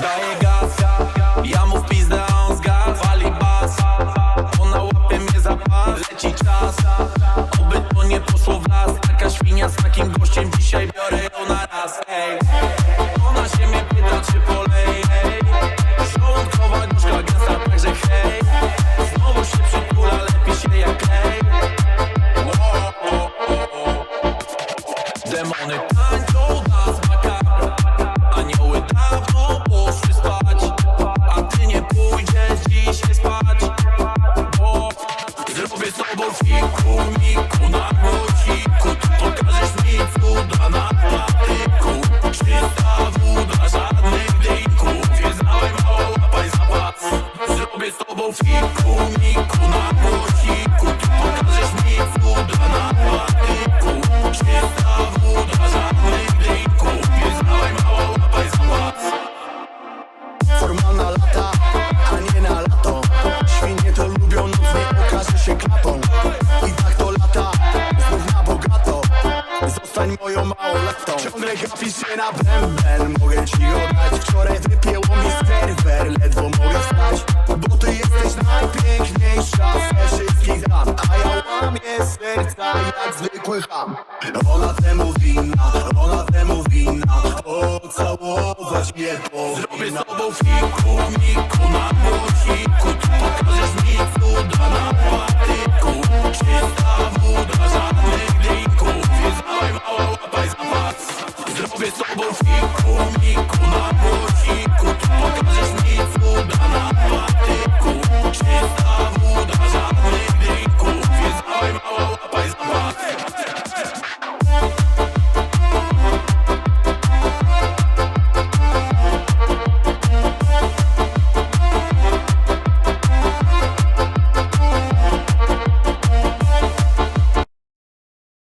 Daję gaz, ja mu w pizdę, a on z gaz. Wali bas, ona łapie mnie za pas Leci czas, oby to nie poszło w las. Taka świnia z takim gościem dzisiaj biorę ją na raz Ej, ona się mnie pyta czy polej ej. Żołądkowa gorzka gęsta, także hej. Znowu się przytula, lepi się jak klej. Demony tańczą nas Tobą fiku, miku na głośniku Ty pokażesz mi cuda na patyku. Czysta woda, żadnych drinków Nie znałem, mało łapaj zapas Formalna lata, a nie na lato. Świnie to lubią, noc nie okaże się klapą I tak to lata, znów na bogato. Zostań moją małolatą Ciągle gapisz się na bęben. Mogę ci oddać Wczoraj wypięło mi zwykły Ona temu winna, ona temu winna Pocałować mnie Zrobię z powinna tobą fiku, miku na głośniku Ty pokażesz mi cuda na patyku Czysta woda, żadnych drinków. Nie znałem, mała łapaj zapas Zrobię z tobą